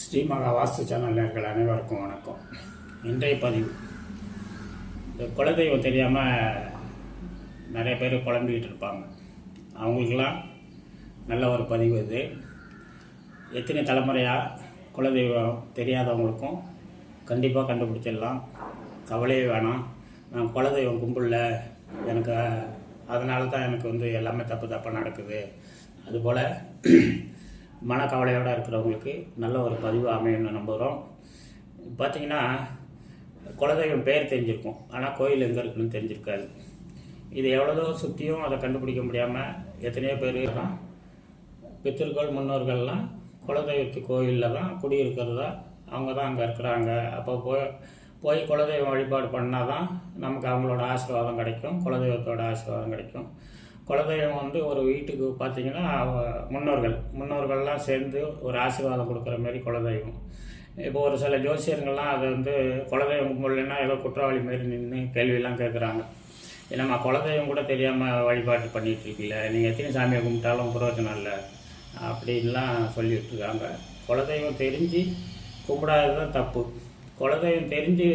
ஸ்ரீமகா வாஸ்து channel நேர்கள் அனைவருக்கும் வணக்கம். இன்றைய பதிவு. இந்த குலதெய்வம் தெரியாமல் நிறைய பேர் குழம்பிக்கிட்டு இருப்பாங்க. அவங்களுக்கெல்லாம் நல்ல ஒரு பதிவு இது. எத்தனை தலைமுறையாக குலதெய்வம் தெரியாதவங்களுக்கும் கண்டிப்பாக கண்டுபிடிச்சிடலாம். கவலையே வேணாம். நான் குலதெய்வம் கும்பிடல. எனக்கு அதனால தான் எனக்கு வந்து எல்லாமே தப்பு தப்பாக நடக்குது. அதுபோல் மனக்கவலையோடு இருக்கிறவங்களுக்கு நல்ல ஒரு பதிவு அமையும்னு நம்புகிறோம் பார்த்தீங்கன்னா குலதெய்வம் பெயர் தெரிஞ்சிருக்கும். ஆனால் கோயில் எங்கே இருக்குன்னு தெரிஞ்சிருக்காது. இது எவ்வளோதோ சுற்றியும் அதை கண்டுபிடிக்க முடியாமல் எத்தனையோ பேர் தான் பித்திருக்கோள் முன்னோர்கள்லாம் குலதெய்வத்து கோயிலில் தான் குடியிருக்கிறதா அவங்க தான் அங்கே இருக்கிறாங்க. அப்போ போய் போய் குலதெய்வம் வழிபாடு பண்ணால் தான் நமக்கு அவங்களோட ஆசீர்வாதம் கிடைக்கும் குலதெய்வத்தோட ஆசீர்வாதம் கிடைக்கும். குலதெய்வம் வந்து ஒரு வீட்டுக்கு பார்த்தீங்கன்னா முன்னோர்கள். முன்னோர்கள்லாம் சேர்ந்து ஒரு ஆசீர்வாதம் கொடுக்குற மாதிரி குலதெய்வம். இப்போ ஒரு சில ஜோசியர்கள்லாம் அதை வந்து குலதெய்வம் கும்பிடலன்னா ஏதோ குற்றவாளி மாரி நின்று கேள்வியெல்லாம் கேட்குறாங்க. நம்ம குலதெய்வம் கூட தெரியாமல் வழிபாட்டு பண்ணிட்டு நீங்கள் எத்தனை சாமியை கும்பிட்டாலும் பிரயோஜனம் இல்லை. அப்படின்லாம் சொல்லிகிட்ருக்காங்க குலதெய்வம் தெரிஞ்சு கும்பிடாதது தான் தப்பு. குலதெய்வம் தெரிஞ்சு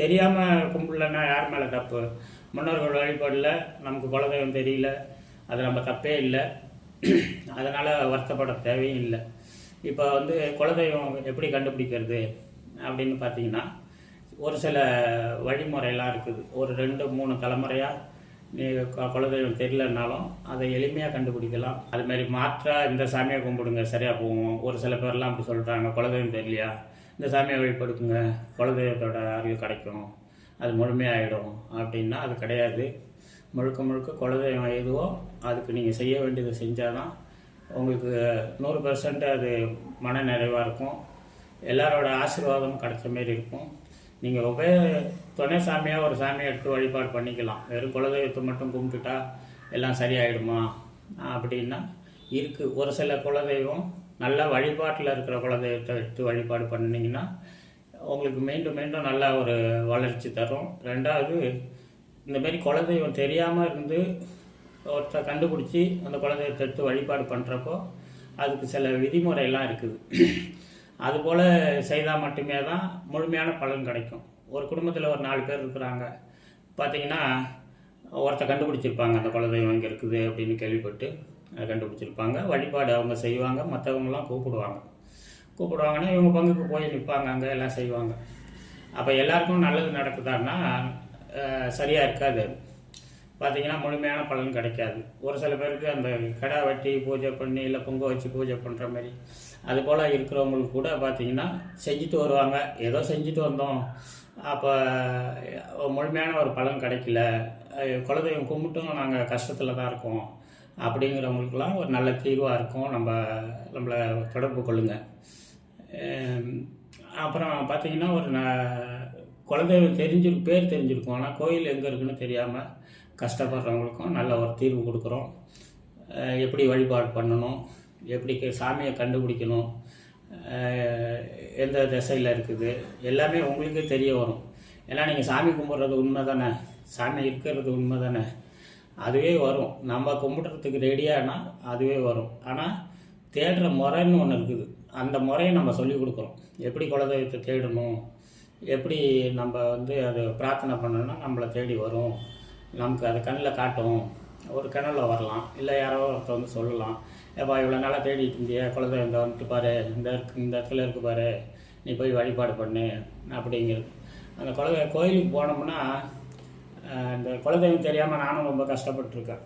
தெரியாமல் கும்பிடலன்னா யார் மேலே தப்பு? முன்னோர்கள் வழிபாடில் நமக்கு குலதெய்வம் தெரியல அது நம்ம தப்பே இல்லை. அதனால் வருத்தப்பட தேவையும் இல்லை. இப்போ வந்து குலதெய்வம் எப்படி கண்டுபிடிக்கிறது அப்படின்னு பார்த்தீங்கன்னா ஒரு சில வழிமுறையெல்லாம் இருக்குது. ஒரு ரெண்டு மூணு தலைமுறையாக நீ குலதெய்வம் தெரியலனாலும் அதை எளிமையாக கண்டுபிடிக்கலாம். அதுமாரி மாற்றாக இந்த சாமியை கும்பிடுங்க சரியாக போகும். ஒரு சில பேர்லாம் அப்படி சொல்கிறாங்க குலதெய்வம் தெரியலையா? இந்த சாமியை வழிபடுக்குங்க குலதெய்வத்தோட அருள் கிடைக்கும். அது முழுமையாகிடும் அப்படின்னா அது கிடையாது. முழுக்க முழுக்க குலதெய்வம் எதுவோ அதுக்கு நீங்கள் செய்ய வேண்டியதை செஞ்சால் தான் உங்களுக்கு நூறு பர்சன்ட் அது மன நிறைவாக இருக்கும். எல்லாரோட ஆசீர்வாதமும் கிடைச்ச மாரி இருக்கும். நீங்கள் உபய துணை சாமியாக ஒரு சாமியை எடுத்து வழிபாடு பண்ணிக்கலாம். வெறும் குலதெய்வத்தை மட்டும் கும்பிட்டுட்டா எல்லாம் சரியாயிடுமா? அப்படின்னா இருக்குது ஒரு சில குலதெய்வம் நல்ல வழிபாட்டில் இருக்கிற குலதெய்வத்தை எடுத்து வழிபாடு பண்ணிங்கன்னா உங்களுக்கு மீண்டும் மீண்டும் நல்ல ஒரு வளர்ச்சி தரும். ரெண்டாவது இந்தமாரி குலதெய்வம் தெரியாமல் இருந்து ஒருத்தர் கண்டுபிடிச்சி அந்த குலதெய்வத்தை எடுத்து வழிபாடு பண்ணுறப்போ அதுக்கு சில விதிமுறையெல்லாம் இருக்குது. அதுபோல் செய்தால் மட்டுமே தான் முழுமையான பலன் கிடைக்கும். ஒரு குடும்பத்தில் ஒரு நாலு பேர் இருக்கிறாங்க. பார்த்தீங்கன்னா ஒருத்தர் கண்டுபிடிச்சிருப்பாங்க அந்த குலதெய்வம் இங்கே இருக்குது அப்படின்னு கேள்விப்பட்டு அதை கண்டுபிடிச்சிருப்பாங்க. வழிபாடு அவங்க செய்வாங்க மற்றவங்களாம் கூப்பிடுவாங்க. கூப்பிடுவாங்கன்னா இவங்க பங்குக்கு போய் நிற்பாங்க அங்கே எல்லாம் செய்வாங்க. அப்போ எல்லாருக்கும் நல்லது நடக்குதான்னா சரியாக இருக்காது. பார்த்திங்கன்னா பார்த்தீங்கன்னா முழுமையான பலன் கிடைக்காது. ஒரு சில பேருக்கு அந்த கடை வெட்டி பூஜை பண்ணி இல்லை பொங்க வச்சு பூஜை பண்ணுற மாதிரி அது போல் இருக்கிறவங்களுக்கு கூட பார்த்தீங்கன்னா செஞ்சுட்டு வருவாங்க. ஏதோ செஞ்சுட்டு வந்தோம். அப்போ முழுமையான ஒரு பலன் கிடைக்கல. குலதெய்வம் கும்பிட்டும் நாங்கள் கஷ்டத்தில் தான் இருக்கோம். அப்படிங்கிறவங்களுக்கெல்லாம் ஒரு நல்ல தீர்வாக இருக்கும். நம்ம நம்மளை தொடர்பு கொள்ளுங்கள் அப்புறம் பார்த்தீங்கன்னா ஒரு நான் குலதெய்வம் தெரிஞ்சிருக்கு பேர் தெரிஞ்சிருக்கும். ஆனால் கோயில் எங்கே இருக்குன்னு தெரியாமல் கஷ்டப்படுறவங்களுக்கும் நல்ல ஒரு தீர்வு கொடுக்குறோம். எப்படி வழிபாடு பண்ணணும்? எப்படி சாமியை கண்டுபிடிக்கணும்? எந்த திசையில் இருக்குது? எல்லாமே உங்களுக்கே தெரிய வரும். ஏன்னா நீங்கள் சாமி கும்பிட்றது உண்மை தானே சாமி இருக்கிறது உண்மை தானே அதுவே வரும். நம்ம கும்பிட்றதுக்கு ரெடியானால் அதுவே வரும். ஆனால் தேடுற முறைன்னு ஒன்று இருக்குது. அந்த முறையை நம்ம சொல்லிக் கொடுக்குறோம் எப்படி குலதெய்வத்தை தேடணும்? எப்படி நம்ம வந்து அது பிரார்த்தனை பண்ணணும்னா நம்மளை தேடி வரும். நமக்கு அது கண்ணில் காட்டும். ஒரு கிணலில் வரலாம். இல்லை யாரோ ஒருத்தர் வந்து சொல்லலாம். ஏப்பா இவ்வளோ நாளாக தேடிட்டு இருந்தியே குலதெய்வம் இந்த வந்துட்டு பாரு இந்த இருக்கு இந்த இடத்துல இருக்கு பாரு நீ போய் வழிபாடு பண்ணு அப்படிங்கிறது. அந்த குலதெய்வ கோயிலுக்கு போனோம்னா இந்த குலதெய்வம் தெரியாமல் நானும் ரொம்ப கஷ்டப்பட்டிருக்கேன்.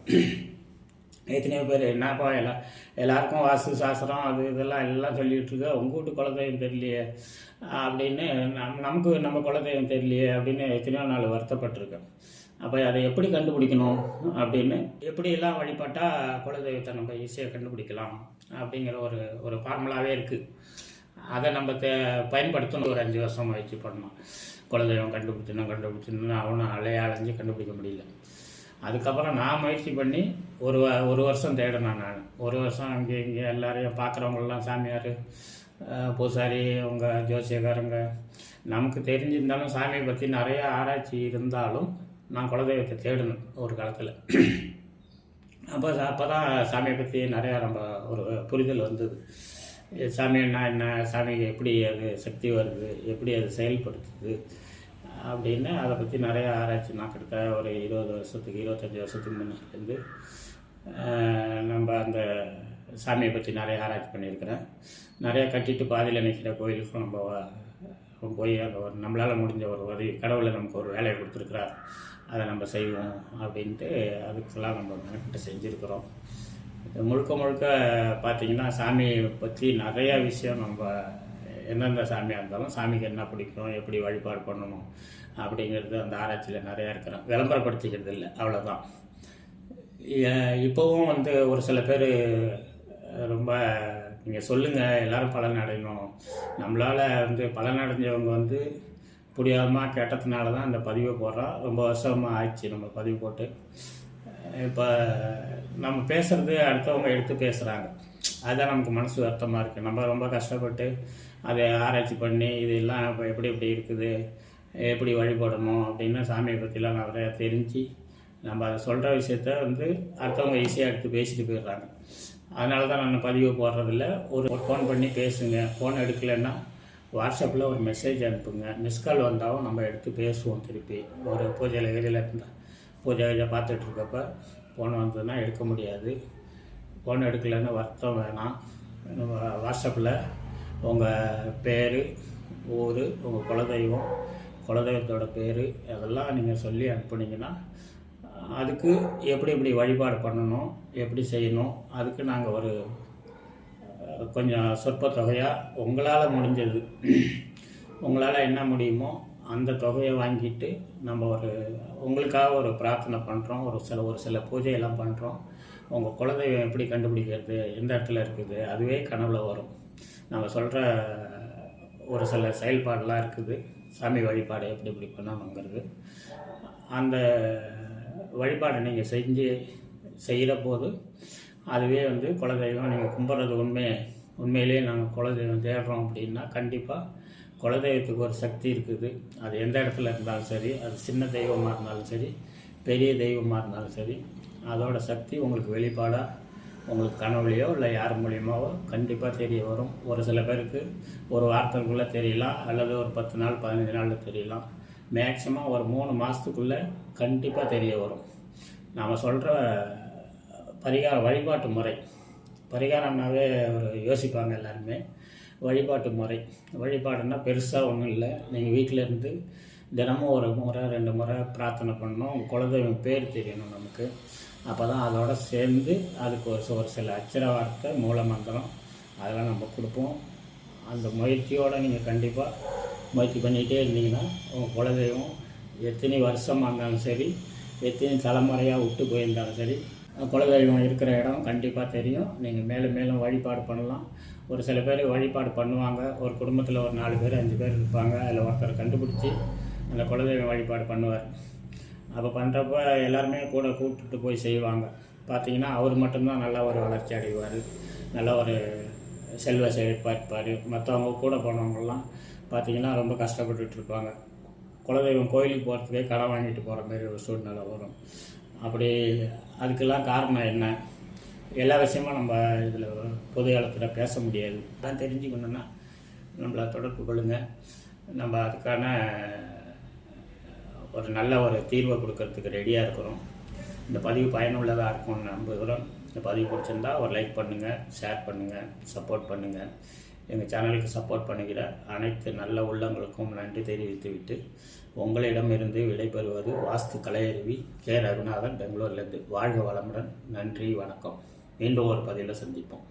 எத்தனையோ பேர் என்னப்பா எல்லா எல்லாருக்கும் வாஸ்து சாஸ்திரம் அது இதெல்லாம் எல்லாம் சொல்லிட்டு இருக்க உங்கள் வீட்டு குலதெய்வம் தெரியலையே அப்படின்னு நம் நமக்கு நம்ம குலதெய்வம் தெரியலையே அப்படின்னு எத்தனையோ நாள் வருத்தப்பட்டிருக்கேன். அப்போ அதை எப்படி கண்டுபிடிக்கணும் அப்படின்னு எப்படியெல்லாம் வழிபட்டால் குலதெய்வத்தை நம்ம ஈஸியாக கண்டுபிடிக்கலாம் அப்படிங்கிற ஒரு ஒரு ஃபார்முலாவே இருக்குது அதை நம்ம தே பயன்படுத்தணும். ஒரு அஞ்சு வருஷம் முயற்சி பண்ணணும். குலதெய்வம் கண்டுபிடிச்சணும் கண்டுபிடிச்சணும் அவனும் அலைய அலைஞ்சு கண்டுபிடிக்க முடியல. அதுக்கப்புறம் நான் முயற்சி பண்ணி ஒரு வ- ஒரு வருஷம் தேடினேன் நான். ஒரு வருஷம் அங்கே இங்கே எல்லாரையும் பார்க்குறவங்களெலாம் சாமியார் பூசாரி அவங்க ஜோசியக்காரங்க நமக்கு தெரிஞ்சிருந்தாலும் சாமியை பற்றி நிறைய ஆராய்ச்சி இருந்தாலும் நான் குலதெய்வத்தை தேடணும் ஒரு காலத்தில். அப்போ அப்போ தான் சாமியை பற்றி நிறையா நம்ம ஒரு புரிதல் வந்தது. இது சாமின்னா என்ன சாமிக்கு எப்படி அது சக்தி வருது எப்படி அது செயல்படுத்துது அப்படின்னு அதை பற்றி நிறைய ஆராய்ச்சி நான் கிட்டத்தட்ட ஒரு இருபது வருஷத்துக்கு இருபத்தஞ்சி வருஷத்துக்கு முன்னாடிலேருந்து நம்ம அந்த சாமியை பற்றி நிறைய ஆராய்ச்சி பண்ணியிருக்கிறேன். நிறைய கட்டிட்டு பாதியில் நிற்கிற கோயிலுக்கும் நம்ம போய் அந்த ஒரு நம்மளால் முடிஞ்ச ஒரு உதவி கடவுளை நமக்கு ஒரு வேலையை கொடுத்துருக்குறார். அதை நம்ம செய்வோம் அப்படின்ட்டு அதுக்கெல்லாம் நம்ம மெனக்கிட்ட செஞ்சுருக்குறோம். முழுக்க முழுக்க பார்த்தீங்கன்னா சாமியை பற்றி நிறையா விஷயம் நம்ம எந்தெந்த சாமியாக இருந்தாலும் சாமிக்கு என்ன பிடிக்கும் எப்படி வழிபாடு பண்ணணும் அப்படிங்கிறது அந்த ஆராய்ச்சியில் நிறையா இருக்கிறோம் விளம்பரப்படுத்திக்கிறது இல்லை அவ்வளோதான் ஏ- இப்போவும் வந்து ஒரு சில பேர் ரொம்ப நீங்கள் சொல்லுங்கள் எல்லோரும் பலன் அடையணும். நம்மளால் வந்து பலன் அடைஞ்சவங்க வந்து புரியாமல் கேட்டதுனால தான் அந்த பதிவை போடுறோம் ரொம்ப வருஷமாக ஆயிடுச்சு நம்ம பதிவு போட்டு. இப்போ நம்ம பேசுகிறது அடுத்தவங்க எடுத்து பேசுகிறாங்க அதுதான் நமக்கு மனசு வருத்தமாக இருக்குது நம்ம ரொம்ப கஷ்டப்பட்டு அதை ஆராய்ச்சி பண்ணி இதெல்லாம் இப்போ எப்படி எப்படி இருக்குது எப்படி வழிபடணும் அப்படின்னு சாமியை பற்றிலாம் நிறையா தெரிஞ்சு நம்ம அதை சொல்கிற விஷயத்த வந்து அடுத்தவங்க ஈஸியாக எடுத்து பேசிட்டு போயிடுறாங்க. அதனால தான் நான் பதிவு போடுறதில்ல. ஒரு ஃபோன் பண்ணி பேசுங்க. ஃபோன் எடுக்கலைன்னா வாட்ஸ்அப்பில் ஒரு மெசேஜ் அனுப்புங்க. மிஸ்கால் வந்தாலும் நம்ம எடுத்து பேசுவோம் திருப்பி. ஒரு பூஜையில் கீதையில் இருந்தால் பூஜை கீஜை பார்த்துட்ருக்கப்ப ஃபோன் வந்ததுன்னா எடுக்க முடியாது. ஃபோன் எடுக்கலைன்னு வருத்தம் வேணாம். வாட்ஸ்அப்பில் உங்கள் பேர் ஊர் உங்கள் குலதெய்வம் குலதெய்வத்தோட பேர் அதெல்லாம் நீங்கள் சொல்லி அனுப்புனீங்கன்னா அதுக்கு எப்படி எப்படி வழிபாடு பண்ணணும் எப்படி செய்யணும் அதுக்கு நாங்கள் ஒரு கொஞ்சம் சொற்ப தொகையாக உங்களால் முடிஞ்சது. உங்களால் என்ன முடியுமோ அந்த தொகையை வாங்கிட்டு நம்ம ஒரு உங்களுக்காக ஒரு பிரார்த்தனை பண்ணுறோம் ஒரு சில ஒரு சில பூஜையெல்லாம் பண்ணுறோம் உங்கள் குலதெய்வம் எப்படி கண்டுபிடிக்கிறது எந்த இடத்துல இருக்குது அதுவே கனவுல வரும். நம்ம சொல்கிற ஒரு சில செயல்பாடெலாம் இருக்குது. சாமி வழிபாடு எப்படி இப்படி பண்ணணுங்கிறது. அந்த வழிபாடை நீங்கள் செஞ்சு செய்கிற போது அதுவே வந்து குலதெய்வம் நீங்கள் கும்பிட்றது உண்மை. உண்மையிலேயே நாங்கள் குலதெய்வம் தேடுறோம் அப்படின்னா கண்டிப்பாக குலதெய்வத்துக்கு ஒரு சக்தி இருக்குது. அது எந்த இடத்துல இருந்தாலும் சரி அது சின்ன தெய்வமாக இருந்தாலும் சரி பெரிய தெய்வமாக இருந்தாலும் சரி அதோட சக்தி உங்களுக்கு வெளிப்பாடாக உங்களுக்கு கனவுலையோ இல்லை யார் மூலியமாவோ கண்டிப்பாக தெரிய வரும். ஒரு சில பேருக்கு ஒரு வாரத்துக்குள்ளே தெரியலாம் அல்லது ஒரு பத்து நாள் பதினஞ்சு நாளில் தெரியலாம். மேக்ஸிமம் ஒரு மூணு மாதத்துக்குள்ளே கண்டிப்பாக தெரிய வரும். நாம் சொல்கிற பரிகார வழிபாட்டு முறை பரிகாரம்னாவே ஒரு யோசிப்பாங்க எல்லாருமே. வழிபாட்டு முறை. வழிபாடுன்னா பெருசாக ஒன்றும் இல்லை. நீங்கள் வீட்டில் இருந்து தினமும் ஒரு முறை ரெண்டு முறை பிரார்த்தனை பண்ணணும். உங்கள் குலதெய்வம் பேர் தெரியணும் நமக்கு. அப்போ தான் அதோட சேர்ந்து அதுக்கு ஒரு ஒரு சில அச்சர வார்த்தை மூலமந்திரம் அதெல்லாம் நம்ம கொடுப்போம். அந்த முயற்சியோடு நீங்கள் கண்டிப்பாக முயற்சி பண்ணிகிட்டே இருந்தீங்கன்னா உங்கள் குலதெய்வம் எத்தனை வருஷமாக இருந்தாலும் சரி எத்தனை தலைமுறையாக விட்டு போயிருந்தாலும் சரி குலதெய்வம் இருக்கிற இடம் கண்டிப்பாக தெரியும். நீங்கள் மேலும் மேலும் வழிபாடு பண்ணலாம். ஒரு சில பேர் வழிபாடு பண்ணுவாங்க. ஒரு குடும்பத்தில் ஒரு நாலு பேர் அஞ்சு பேர் இருப்பாங்க. அதில் ஒருத்தர் கண்டுபிடிச்சி அந்த குலதெய்வம் வழிபாடு பண்ணுவார். அப்போ பண்ணுறப்ப எல்லாருமே கூட கூப்பிட்டுட்டு போய் செய்வாங்க. பார்த்தீங்கன்னா அவர் மட்டும்தான் நல்ல ஒரு வளர்ச்சி அடைவார். நல்ல ஒரு செல்வ செழிப்பாக இருப்பார். மற்றவங்க கூட போனவங்கெல்லாம் பார்த்தீங்கன்னா ரொம்ப கஷ்டப்பட்டுட்டு இருப்பாங்க. குலதெய்வம் கோயிலுக்கு போகிறதுக்கே கடன் வாங்கிட்டு போகிற மாதிரி ஒரு சூழ்நிலை வரும். அப்படி அதுக்கெல்லாம் காரணம் என்ன? எல்லா விஷயமும் நம்ம இதில் பொது காலத்தில் பேச முடியாது. அதான் தெரிஞ்சுக்கணுன்னா நம்மளை தொடர்பு கொள்ளுங்கள் நம்ம அதுக்கான ஒரு நல்ல ஒரு தீர்வை கொடுக்கறதுக்கு ரெடியாக இருக்கிறோம். இந்த பதிவு பயனுள்ளதாக இருக்கும்னு நம்புகிறோம். இந்த பதிவு பிடிச்சிருந்தா ஒரு லைக் பண்ணுங்கள் ஷேர் பண்ணுங்கள் சப்போர்ட் பண்ணுங்கள் எங்கள் சேனலுக்கு சப்போர்ட் பண்ணுகிற அனைத்து நல்ல உள்ளங்களுக்கும் நன்றி தெரிவித்துவிட்டு உங்களிடமிருந்து விடைபெறுவது வாஸ்து கலையருவி கே ரகுநாதன் பெங்களூர்லேருந்து வாழ்க வளமுடன். நன்றி வணக்கம். மீண்டும் ஒரு பதிவில் சந்திப்போம்.